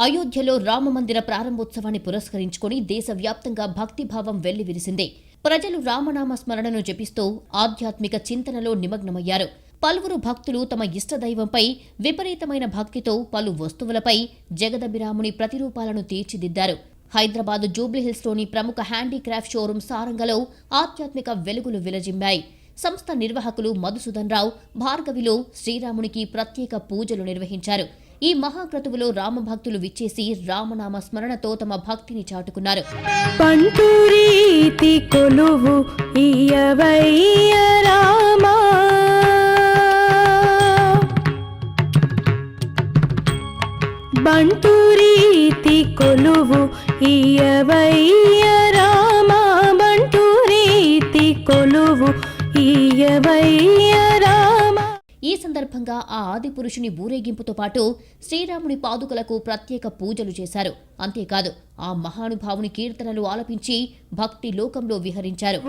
అయోధ్యలో రామమందిర ప్రారంభోత్సవాన్ని పురస్కరించుకుని దేశవ్యాప్తంగా భక్తిభావం వెల్లివిరిసింది. ప్రజలు రామనామ స్మరణను జపిస్తూ ఆధ్యాత్మిక చింతనలో నిమగ్నమయ్యారు. పలువురు భక్తులు తమ ఇష్టదైవంపై విపరీతమైన భక్తితో పలు వస్తువులపై జగదభిరాముని ప్రతిరూపాలను తీర్చిదిద్దారు. హైదరాబాద్ జూబ్లీహిల్స్లోని ప్రముఖ హ్యాండీక్రాఫ్ట్ షోరూం సారంగలో ఆధ్యాత్మిక వెలుగులు విలజిమ్మాయి. సంస్థ నిర్వాహకులు మధుసూదన్ రావు భార్గవిలో శ్రీరామునికి ప్రత్యేక పూజలు నిర్వహించారు. ఈ మహాక్రతువులో రామభక్తులు విచ్చేసి రామనామ స్మరణతో తమ భక్తిని చాటుకున్నారు. కొలువు రామా. బంటూరీతి కొలువు ఇయవయ్య రామా. బంటూరీతి కొలువు ఇయవయ్య ఈ సందర్భంగా ఆ ఆది పురుషుని ఊరేగింపుతో పాటు శ్రీరాముని పాదుకలకు ప్రత్యేక పూజలు చేశారు. అంతేకాదు ఆ మహానుభావుని కీర్తనలు ఆలపించి భక్తి లోకంలో విహరించారు.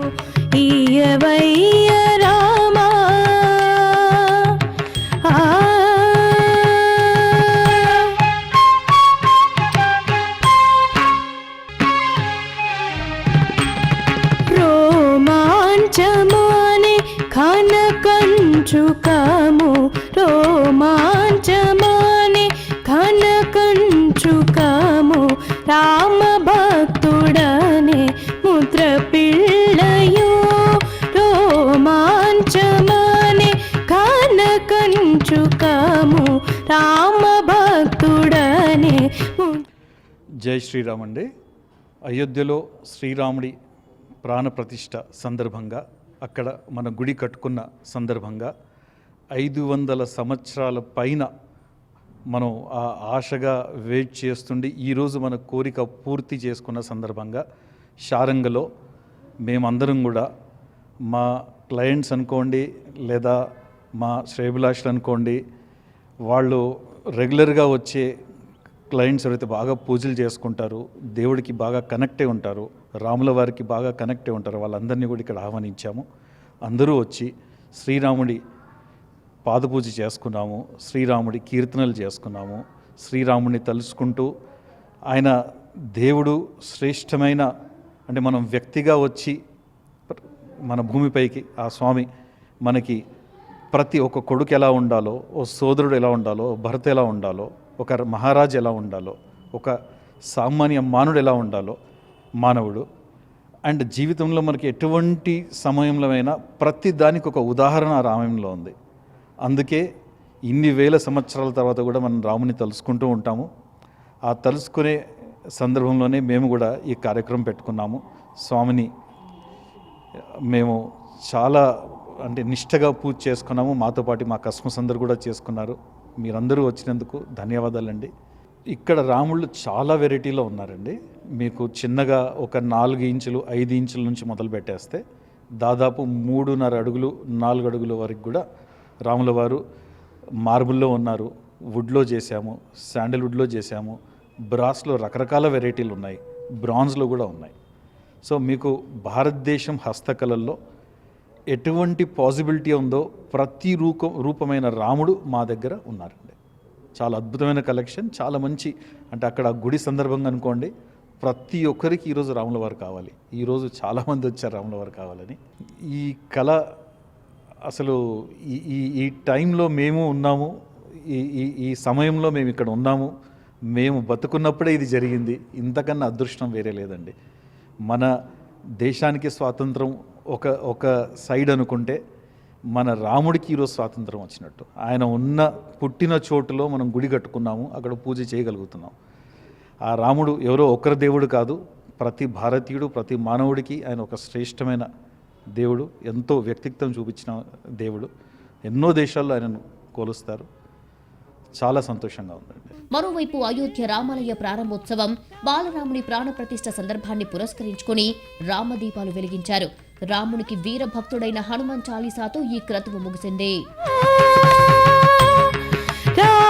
రోమాంచం కంచుకము రోమాంచమానే ఘన కంచుకము రామ భక్తుడనే ముద్ర పిళ్ళయో రోమాంచమాని కన కంచుకము రామ భక్తుడనే జై శ్రీరామ్ అండి. అయోధ్యలో శ్రీరాముడి ప్రాణప్రతిష్ఠ సందర్భంగా అక్కడ మన గుడి కట్టుకున్న సందర్భంగా ఐదు వందల సంవత్సరాల పైన మనం ఆ ఆశగా వెయిట్ చేస్తుండి ఈరోజు మన కోరిక పూర్తి చేసుకున్న సందర్భంగా షారంగలో మేమందరం కూడా మా క్లయింట్స్ అనుకోండి లేదా మా శ్రేభిలాషులు అనుకోండి వాళ్ళు రెగ్యులర్గా వచ్చే క్లయింట్స్ ఎవరైతే బాగా పూజలు చేసుకుంటారు దేవుడికి బాగా కనెక్టే ఉంటారు రాముల వారికి బాగా కనెక్టే ఉంటారు వాళ్ళందరినీ కూడా ఇక్కడ ఆహ్వానించాము. అందరూ వచ్చి శ్రీరాముడి పాదపూజ చేసుకున్నాము శ్రీరాముడి కీర్తనలు చేసుకున్నాము శ్రీరాముడిని తలుచుకుంటూ ఆయన దేవుడు శ్రేష్టమైన అంటే మనం వ్యక్తిగా వచ్చి మన భూమిపైకి ఆ స్వామి మనకి ప్రతి ఒక్క కొడుకు ఎలా ఉండాలో ఓ సోదరుడు ఎలా ఉండాలో భర్త ఎలా ఉండాలో ఒక మహారాజు ఎలా ఉండాలో ఒక సామాన్య మానవుడు ఎలా ఉండాలో మానవుడు. అండ్ జీవితంలో మనకి ఎటువంటి సమయంలో అయినా ప్రతి దానికి ఒక ఉదాహరణ ఆ రామాయణంలో ఉంది. అందుకే ఇన్ని వేల సంవత్సరాల తర్వాత కూడా మనం రాముని తలుసుకుంటూ ఉంటాము. ఆ తలుసుకునే సందర్భంలోనే మేము కూడా ఈ కార్యక్రమం పెట్టుకున్నాము. స్వామిని మేము చాలా అంటే నిష్టగా పూజ చేసుకున్నాము. మాతో పాటు మా కస్మస్ అందరు కూడా చేసుకున్నారు. మీరందరూ వచ్చినందుకు ధన్యవాదాలండి. ఇక్కడ రాముళ్ళు చాలా వెరైటీలో ఉన్నారండి. మీకు చిన్నగా ఒక నాలుగు ఇంచులు ఐదు ఇంచుల నుంచి మొదలు పెట్టేస్తే దాదాపు మూడున్నర అడుగులు నాలుగు అడుగుల వరకు కూడా రాముల వారు మార్బుల్లో ఉన్నారు వుడ్లో చేశాము శాండల్వుడ్లో చేశాము బ్రాస్లో రకరకాల వెరైటీలు ఉన్నాయి బ్రాంజ్లో కూడా ఉన్నాయి. సో మీకు భారతదేశం హస్తకళల్లో ఎటువంటి పాసిబిలిటీ ఉందో ప్రతి రూపం రూపమైన రాముడు మా దగ్గర ఉన్నారండి. చాలా అద్భుతమైన కలెక్షన్ చాలా మంచి అంటే అక్కడ గుడి సందర్భంగా అనుకోండి ప్రతి ఒక్కరికి ఈరోజు రాముల వారు కావాలి. ఈరోజు చాలామంది వచ్చారు రాముల వారు కావాలని. ఈ కళ అసలు ఈ ఈ ఈ టైంలో మేము ఉన్నాము ఈ ఈ ఈ సమయంలో మేము ఇక్కడ ఉన్నాము మేము బతుకున్నప్పుడే ఇది జరిగింది ఇంతకన్నా అదృష్టం వేరే లేదండి. మన దేశానికి స్వాతంత్రం ఒక ఒక సైడ్ అనుకుంటే మన రాముడికి ఈరోజు స్వాతంత్రం వచ్చినట్టు. ఆయన ఉన్న పుట్టిన చోటులో మనం గుడి కట్టుకున్నాము అక్కడ పూజ చేయగలుగుతున్నాం. ఆ రాముడు ఎవరో ఒకరి దేవుడు కాదు ప్రతి భారతీయుడు ప్రతి మానవుడికి ఆయన ఒక శ్రేష్టమైన దేవుడు ఎంతో వ్యక్తిత్వం చూపించిన దేవుడు. ఎన్నో దేశాల్లో ఆయనను కోలుస్తారు. చాలా సంతోషంగా ఉందండి. మరోవైపు అయోధ్య రామాలయ ప్రారంభోత్సవం బాలరాముని ప్రాణప్రతిష్ఠ సందర్భాన్ని పురస్కరించుకుని రామదీపాలు వెలిగించారు. రామునికి వీరభక్తుడైన హనుమాన్ చాలీసాతో ఈ క్రతువు ముగిసింది. రా